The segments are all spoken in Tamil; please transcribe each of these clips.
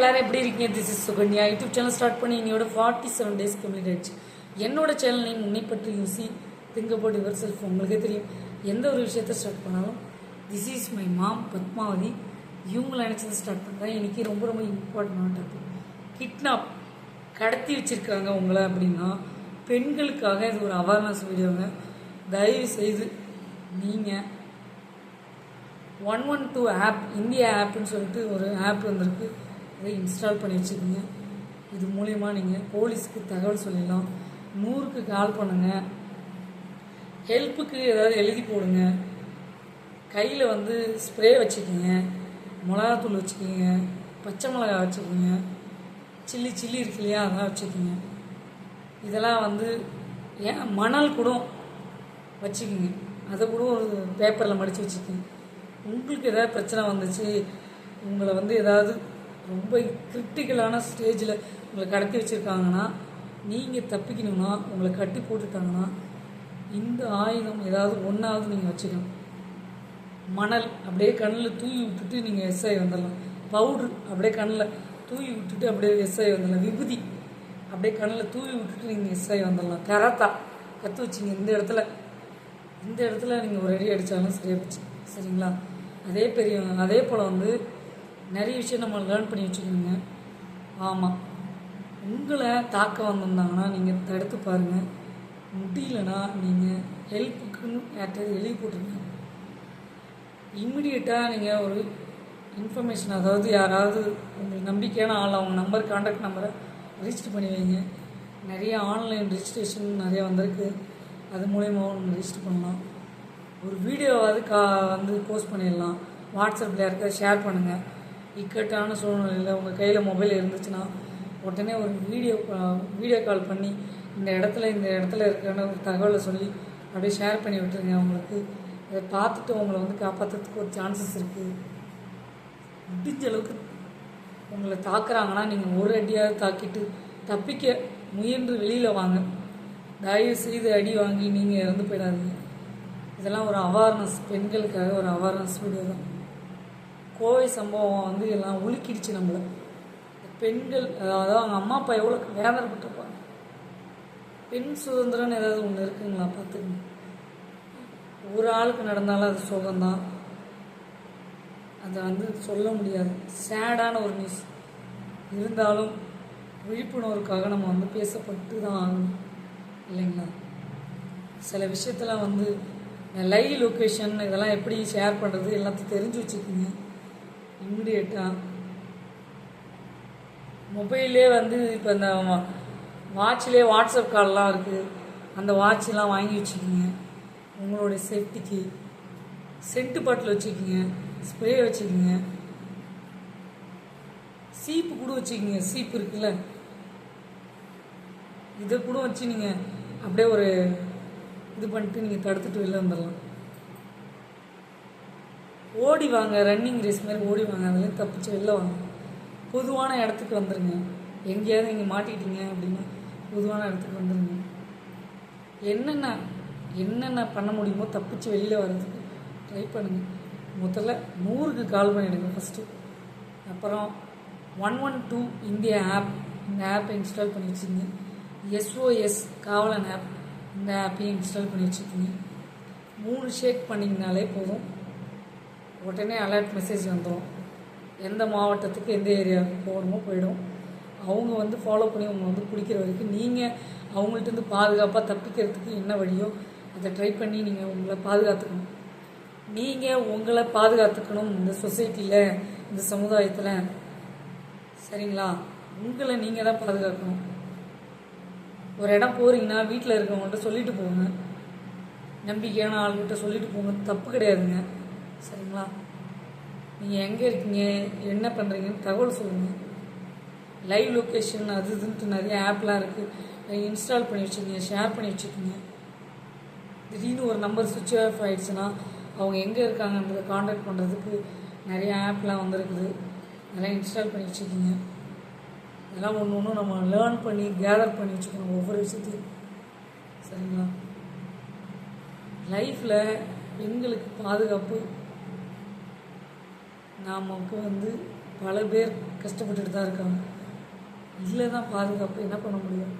எல்லாரும் எப்படி இருக்கீங்க? This is Sukanya. YouTube channel start பண்ணி என்னோட ஃபார்ட்டி செவன் டேஸ் கம்ப்ளீட் ஆயிடுச்சு. என்னோட சேனல் நேம் உன்னை பற்றி யூசி. திங்க் அபவுட் யுவர் செல்ஃப் உங்களுக்கே தெரியும். எந்த ஒரு விஷயத்த ஸ்டார்ட் பண்ணாலும் this is my mom Padmavathi. இவங்களை நினச்சது ஸ்டார்ட் பண்ணுறேன் இன்னைக்கு ரொம்ப ரொம்ப இம்பார்ட்டண்டான டாபிக் கிட்னாப் கடத்தி வச்சிருக்காங்க உங்களை அப்படின்னா பெண்களுக்காக இது ஒரு அவேர்னஸ் வீடியோங்க தயவு செய்து நீங்கள் one one two app India ஆப்புன்னு சொல்லிட்டு ஒரு ஆப் வந்திருக்கு. அதை இன்ஸ்டால் பண்ணி வச்சுக்கோங்க. இது மூலயமா நீங்கள் போலீஸ்க்கு தகவல் சொல்லிடலாம் நூறுக்கு கால் பண்ணுங்கள் ஹெல்ப்புக்கு ஏதாவது எழுதி போடுங்க. கையில் வந்து ஸ்ப்ரே வச்சுக்கோங்க. மிளகாத்தூள் வச்சுக்கோங்க. பச்சை மிளகா வச்சுக்கோங்க. சில்லி சில்லி இருக்கு இல்லையா அதெல்லாம் வச்சுக்கோங்க. இதெல்லாம் வந்து ஏன் மணல் கூட வச்சுக்கோங்க. அதை கூட ஒரு பேப்பரில் மடித்து வச்சுக்கோங்க. உங்களுக்கு ஏதாவது பிரச்சனை வந்துச்சு உங்களை வந்து ஏதாவது ரொம்ப கிரிட்டிக்கலான ஸ்டேஜில் உங்களை கடத்தி வச்சுருக்காங்கன்னா நீங்கள் தப்பிக்கணும்னா உங்களை கட்டி போட்டுட்டாங்கன்னா இந்த ஆயுதம் ஏதாவது ஒன்றாவது நீங்கள் வச்சுக்கணும். மணல் அப்படியே கண்ணில் தூவி விட்டுட்டு நீங்கள் எஸ்ஐ வந்துடலாம். பவுட்ரு அப்படியே கண்ணில் தூவி விட்டுட்டு அப்படியே எஸ்ஐ வந்துடலாம். விபூதி அப்படியே கண்ணில் தூவி விட்டுட்டு நீங்கள் எஸ்ஐ வந்துடலாம். கராத்தா கற்று வச்சிங்க. இந்த இடத்துல இந்த இடத்துல நீங்கள் ஒரு அடி அடித்தாலும் சரியாக போச்சு. சரிங்களா? அதே பெரிய அதே போல் வந்து நிறைய விஷயம் நம்ம லேர்ன் பண்ணி வச்சுக்கணுங்க. ஆமாம் உங்களை தாக்க வந்திருந்தாங்கன்னா நீங்கள் தடுத்து பாருங்கள் முடியலன்னா நீங்கள் ஹெல்ப்புக்குன்னு யார்கிட்ட எழுதி போட்டுருங்க. இம்மிடியட்டாக நீங்கள் ஒரு இன்ஃபர்மேஷன் அதாவது யாராவது உங்களுக்கு நம்பிக்கையான ஆள் அவங்க நம்பர் காண்டாக்ட் நம்பரை ரிஜிஸ்டர் பண்ணி வைங்க. நிறைய ஆன்லைன் ரிஜிஸ்ட்ரேஷன் நிறைய வந்திருக்கு. அது மூலயமாவும் நம்ம ரிஜிஸ்டர் பண்ணலாம். ஒரு வீடியோவாவது கா வந்து போஸ்ட் பண்ணிடலாம். வாட்ஸ்அப்பில் யாருக்காவது ஷேர் பண்ணுங்கள் இக்கட்டான சூழ்நிலையில் உங்கள் கையில் மொபைல் இருந்துச்சுன்னா உடனே ஒரு வீடியோ வீடியோ கால் பண்ணி இந்த இடத்துல இந்த இடத்துல இருக்கிறன்னு ஒரு தகவலை சொல்லி அப்படியே ஷேர் பண்ணி விட்டுருங்க அவங்களுக்கு. இதை பார்த்துட்டு உங்களை வந்து காப்பாற்றுறதுக்கு ஒரு சான்சஸ் இருக்குது முடிஞ்ச அளவுக்கு உங்களை தாக்குறாங்கன்னா நீங்கள் ஒரு அடியாவது தாக்கிட்டு தப்பிக்க முயன்று வெளியில் வாங்க. தயவு செய்து அடி வாங்கி நீங்கள் இறந்து போயிடாதீங்க. இதெல்லாம் ஒரு அவேர்னஸ் பெண்களுக்காக ஒரு அவேர்னஸ் வீடியோ தான். கோவை சம்பவம் வந்து எல்லாம் உலுக்கிடுச்சு நம்மளை. பெண்கள் அதாவது அவங்க அம்மா அப்பா எவ்வளோ வேதனைப்பட்டிருப்பாங்க. பெண் சுதந்திரம்னு ஏதாவது ஒன்று இருக்குங்களா? பார்த்துக்கங்க. ஒரு ஆளுக்கு நடந்தாலும் அது சுகம்தான். அதை வந்து சொல்ல முடியாது. சேடான ஒரு நியூஸ் இருந்தாலும் விழிப்புணர்வுக்காக நம்ம வந்து பேசப்பட்டு தான் ஆகணும். இல்லைங்களா? சில விஷயத்தெல்லாம் வந்து லைவ் லொக்கேஷன் இதெல்லாம் எப்படி ஷேர் பண்ணுறது எல்லாத்தையும் தெரிஞ்சு வச்சுக்கோங்க. இம்மிடியட்டாக மொபைல்லே வந்து இப்போ இந்த வாட்ச்லேயே வாட்ஸ்அப் கால்லாம் இருக்குது அந்த வாட்செலாம் வாங்கி வச்சுக்கோங்க. உங்களுடைய சேஃப்டிக்கு சென்ட்டு பாட்டில் வச்சுக்கோங்க. ஸ்ப்ரே வச்சுக்கோங்க. சீப்பு கூட வச்சுக்கோங்க. சீப்பு இருக்குல்ல. இதை கூட வச்சு நீங்கள் அப்படியே ஒரு இது பண்ணிட்டு நீங்கள் தடுத்துட்டு வெளில வந்துடலாம் ஓடி வாங்க ரன்னிங் ரேஸ் மாதிரி ஓடி வாங்க அதுலேயும் தப்பிச்சு வெளில வாங்க. பொதுவான இடத்துக்கு வந்துடுங்க எங்கேயாவது நீங்கள் மாட்டிக்கிட்டீங்க அப்படின்னா பொதுவான இடத்துக்கு வந்துடுங்க என்னென்ன என்னென்ன பண்ண முடியுமோ தப்பிச்சு வெளியில் வர்றதுக்கு ட்ரை பண்ணுங்கள் முதல்ல நூறுக்கு கால் பண்ணிவிடுங்க ஃபஸ்ட்டு அப்புறம் one one two India app இந்த ஆப்பை இன்ஸ்டால் பண்ணி வச்சுங்க எஸ்ஓஎஸ் காவலன் ஆப் இந்த ஆப்பையும் இன்ஸ்டால் பண்ணி வச்சுக்கோங்க. மூணு ஷேக் பண்ணிங்கனாலே போதும். உடனே அலர்ட் மெசேஜ் வந்துடும் எந்த மாவட்டத்துக்கு எந்த ஏரியாவுக்கு போகணுமோ போயிடும். அவங்க வந்து ஃபாலோ பண்ணி அவங்க வந்து பிடிக்கிற வரைக்கும் நீங்கள் அவங்கள்ட்ட பாதுகாப்பாக தப்பிக்கிறதுக்கு என்ன வழியோ அதை ட்ரை பண்ணி நீங்கள் உங்களை பாதுகாத்துக்கணும். நீங்கள் உங்களை பாதுகாத்துக்கணும் இந்த சொசைட்டியில் இந்த சமுதாயத்தில். சரிங்களா? உங்களை நீங்கள் தான் பாதுகாக்கணும். ஒரு இடம் போகிறீங்கன்னா வீட்டில் இருக்கிறவங்கள்ட்ட சொல்லிட்டு போங்க. நம்பிக்கையான ஆள்கிட்ட சொல்லிட்டு போங்க. தப்பு கிடையாதுங்க. சரிங்களா? நீங்கள் எங்கே இருக்கீங்க? என்ன பண்ணுறீங்கன்னு தகவல் சொல்லுங்கள் லைவ் லொக்கேஷன் அது இதுன்ட்டு நிறைய ஆப்லாம் இருக்குது இன்ஸ்டால் பண்ணி வச்சுக்கோங்க ஷேர் பண்ணி வச்சுக்கோங்க திடீர்னு ஒரு நம்பர் சுவிட்ச் ஆஃப் ஆகிடுச்சுன்னா அவங்க எங்கே இருக்காங்கன்றதை காண்டாக்ட் பண்ணுறதுக்கு நிறைய ஆப்லாம் வந்திருக்குது. அதெல்லாம் இன்ஸ்டால் பண்ணி வச்சுக்கோங்க இதெல்லாம் ஒன்று ஒன்று நம்ம லேர்ன் பண்ணி கேதர் பண்ணி வச்சுக்கணும் ஒவ்வொரு விஷயத்தையும். சரிங்களா? லைஃப்பில் பெண்களுக்கு பாதுகாப்பு நமக்கு வந்து பல பேர் கஷ்டப்பட்டுட்டு தான் இருக்காங்க. இல்லை தான் பாதுகாப்பு என்ன பண்ண முடியும்?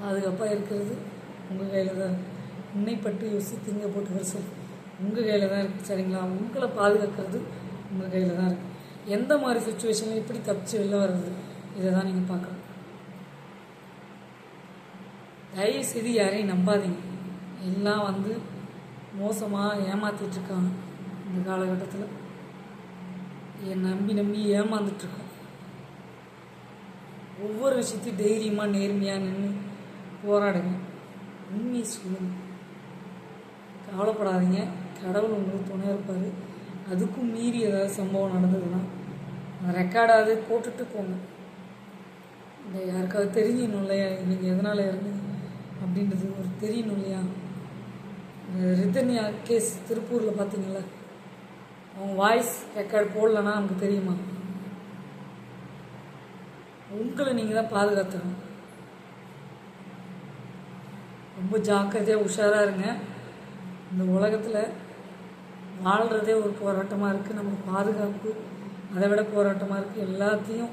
பாதுகாப்பாக இருக்கிறது உங்கள் கையில் தான் இருக்குது உன்னை பற்றி யோசித்து திங்க போட்டு சொல். உங்கள் கையில் தான் இருக்குது சரிங்களா? உங்களை பாதுகாக்கிறது உங்கள் கையில் தான் இருக்குது எந்த மாதிரி சுச்சுவேஷனில் எப்படி தப்பிச்சு வெளில வர்றது? இதை தான் நீங்கள் பார்க்கணும். தயவு செய்து யாரையும் நம்பாதீங்க. எல்லாம் வந்து மோசமாக ஏமாத்திட்டுருக்காங்க இந்த காலகட்டத்தில் என் நம்பி நம்பி ஏமாந்துட்டுருக்கோம். ஒவ்வொரு விஷயத்தையும் தைரியமாக நேர்மையாக நின்று போராடுங்க. உண்மையை சொல்லுங்க. கவலைப்படாதீங்க. கடவுள் உங்களுக்கு துணை இருப்பார். அதுக்கும் மீறி ஏதாவது சம்பவம் நடந்ததுன்னா ரெக்கார்டாவது போட்டுட்டு போங்க. இந்த யாருக்காவது தெரியணும் இல்லையா? நீங்கள் எதனால் இறந்தீங்க? அப்படின்றது ஒரு தெரியணும் இல்லையா? இந்த ரிதன்யா கேஸ் திருப்பூரில் பார்த்தீங்களா? அவன் வாய்ஸ் ரெக்கார்டு போடலன்னா நமக்கு தெரியுமா? உங்களை நீங்கள் தான் பாதுகாத்துக்கணும். ரொம்ப ஜாக்கிரதையாக உஷாராக இருங்க. இந்த உலகத்தில் வாழ்கிறதே ஒரு போராட்டமாக இருக்குது நம்ம பாதுகாப்பு அதை விட போராட்டமாக இருக்குது எல்லாத்தையும்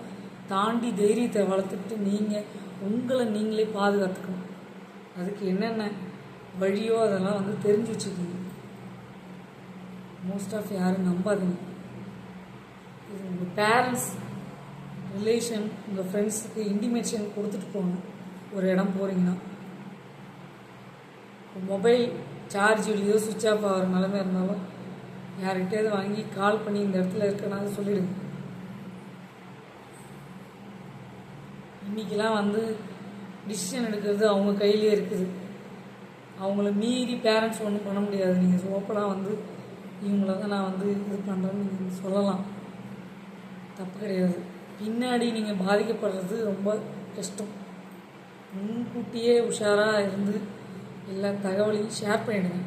தாண்டி தைரியத்தை வளர்த்துக்கிட்டு நீங்கள் உங்களை நீங்களே பாதுகாத்துக்கணும். அதுக்கு என்னென்ன வழியோ அதெல்லாம் வந்து தெரிஞ்சு வச்சுக்கோங்க மோஸ்ட் ஆஃப் யாரும் நம்பாதீங்க. இது உங்கள் பேரண்ட்ஸ் ரிலேஷன் உங்கள் ஃப்ரெண்ட்ஸுக்கு இன்டிமேஷன் கொடுத்துட்டு போங்க. ஒரு இடம் போகிறீங்கன்னா மொபைல் சார்ஜ் இல்லையோ சுவிட்ச் ஆஃப் ஆகிற நிலமை இருந்தாலும் யார்கிட்டயாவது வாங்கி கால் பண்ணி இந்த இடத்துல இருக்கனால சொல்லிடுங்க. இன்றைக்கெலாம் வந்து டிசிஷன் எடுக்கிறது அவங்க கையிலே இருக்குது. அவங்கள மீறி பேரண்ட்ஸ் ஒன்றும் பண்ண முடியாது. நீங்கள் ஓப்பனாக வந்து இவங்கள தான் நான் வந்து இது பண்ணுறேன்னு நீங்கள் சொல்லலாம். தப்பு கிடையாது. பின்னாடி நீங்கள் பாதிக்கப்படுறது ரொம்ப கஷ்டம். முன்கூட்டியே உஷாராக இருந்து எல்லா தகவலையும் ஷேர் பண்ணிடுங்க.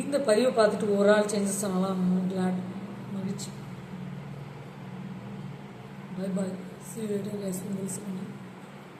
இந்த பதிவை பார்த்துட்டு ஒரு ஆள் சேஞ்சஸ் ஆகலாம் கிளாட் மகிழ்ச்சி. Bye bye see later guys